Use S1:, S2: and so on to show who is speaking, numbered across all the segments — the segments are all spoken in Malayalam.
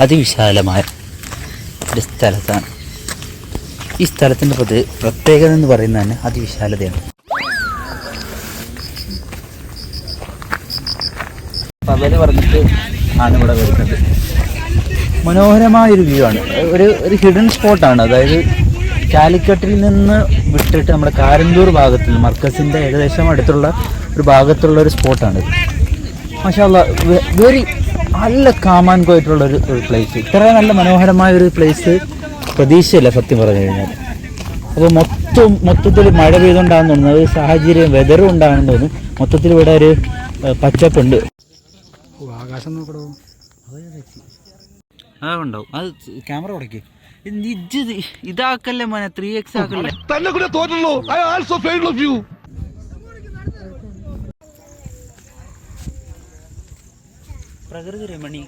S1: അതിവിശാലമായ ഒരു സ്ഥലത്താണ്. ഈ സ്ഥലത്തിന്റെ പ്രതി പ്രത്യേകത എന്ന് പറയുന്നത് തന്നെ അതിവിശാലതയാണ്. പകൽ പറഞ്ഞിട്ട് ആണ് ഇവിടെ വരുന്നത്. മനോഹരമായൊരു വ്യൂ ആണ്. ഒരു ഒരു ഹിഡൻ സ്പോട്ടാണ് അതായത് കാലിക്കട്ടിൽ നിന്ന് വിട്ടിട്ട് നമ്മുടെ കാരന്തൂർ ഭാഗത്തിൽ മർക്കസിന്റെ ഏകദേശം അടുത്തുള്ള ഒരു ഭാഗത്തുള്ള ഒരു സ്പോട്ടാണ് മാഷാല്ല വെരി നല്ല കാമാൻ പോയിട്ടുള്ള ഒരു ഒരു പ്ലേസ് ഇത്ര നല്ല മനോഹരമായ ഒരു പ്ലേസ് പ്രതീക്ഷയില്ല സത്യം പറഞ്ഞു കഴിഞ്ഞാൽ അപ്പോൾ മൊത്തം മൊത്തത്തിൽ മഴ പെയ്തുകൊണ്ടാണെന്ന് തോന്നുന്നു. ഒരു സാഹചര്യം വെതറും ഉണ്ടാകുന്നു തോന്നുന്നു. മൊത്തത്തിൽ ഇവിടെ ഒരു പച്ചപ്പുണ്ട്.
S2: ആകാശം നോക്കടോ.
S1: അതുണ്ടാവും അത്. ക്യാമറ ഉടക്കി. ഇത് ഇതാക്കല്ലേ മോനെ? ത്രീ എക്സ് ആക്കല്ലേ?
S3: തന്നെ കൂടെ തോന്നുന്നു I also fail of you
S1: പ്രകൃതി രമണി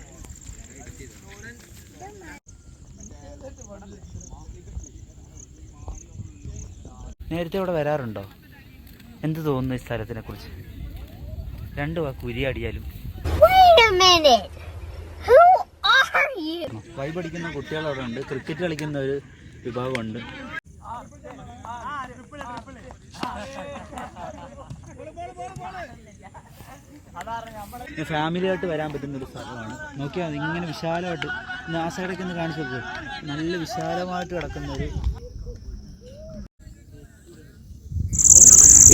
S1: നേരത്തെ ഇവിടെ വരാറുണ്ടോ എന്ത് തോന്നുന്നു ഈ സ്ഥലത്തിനെ കുറിച്ച് രണ്ടു വാക്ക് ഉരിയാടിയാലും
S4: Wait a minute. Who are you?
S1: വൈ പഠിക്കുന്ന കുട്ടികൾ അവിടെ ഉണ്ട് ക്രിക്കറ്റ് കളിക്കുന്ന ഒരു വിഭാഗമുണ്ട് ഫാമിലിയായിട്ട് വരാൻ പറ്റുന്ന ഒരു സ്ഥലമാണ് നോക്കിയാൽ ഇങ്ങനെ വിശാലമായിട്ട് ആ സൈഡൊക്കെ ഒന്ന് കാണിച്ചു നോക്കുക നല്ല വിശാലമായിട്ട് കിടക്കുന്ന ഒരു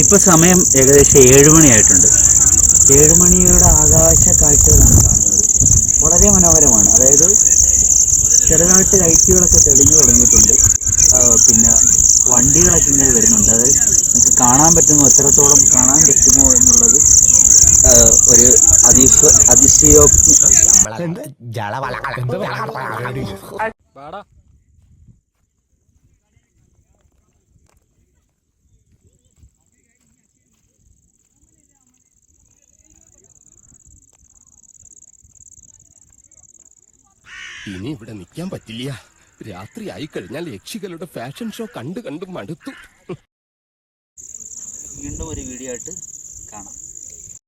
S1: ഇപ്പൊ സമയം ഏകദേശം ഏഴ് മണിയായിട്ടുണ്ട് ഏഴ് മണിയുടെ ആകാശ കാഴ്ചകളാണ് കാണുന്നത്. വളരെ മനോഹരമാണ്. അതായത് ചെറുതായിട്ട് ലൈറ്റുകളൊക്കെ തെളിഞ്ഞു തുടങ്ങിയിട്ടുണ്ട്. പിന്നെ വണ്ടികളൊക്കെ ഇങ്ങനെ വരുന്നുണ്ട്. അതായത് കാണാൻ പറ്റുമോ എത്രത്തോളം കാണാൻ പറ്റുമോ എന്നുള്ളത് ഒരു അതിശ അതിശയോക്തി
S3: ഇനി ഇവിടെ നിൽക്കാൻ പറ്റില്ല. രാത്രി ആയി കഴിഞ്ഞാൽ യക്ഷികളുടെ ഫാഷൻ ഷോ കണ്ടു കണ്ടു മടുത്തു.
S1: വീണ്ടും ഒരു വീഡിയോ ആയിട്ട് കാണാം.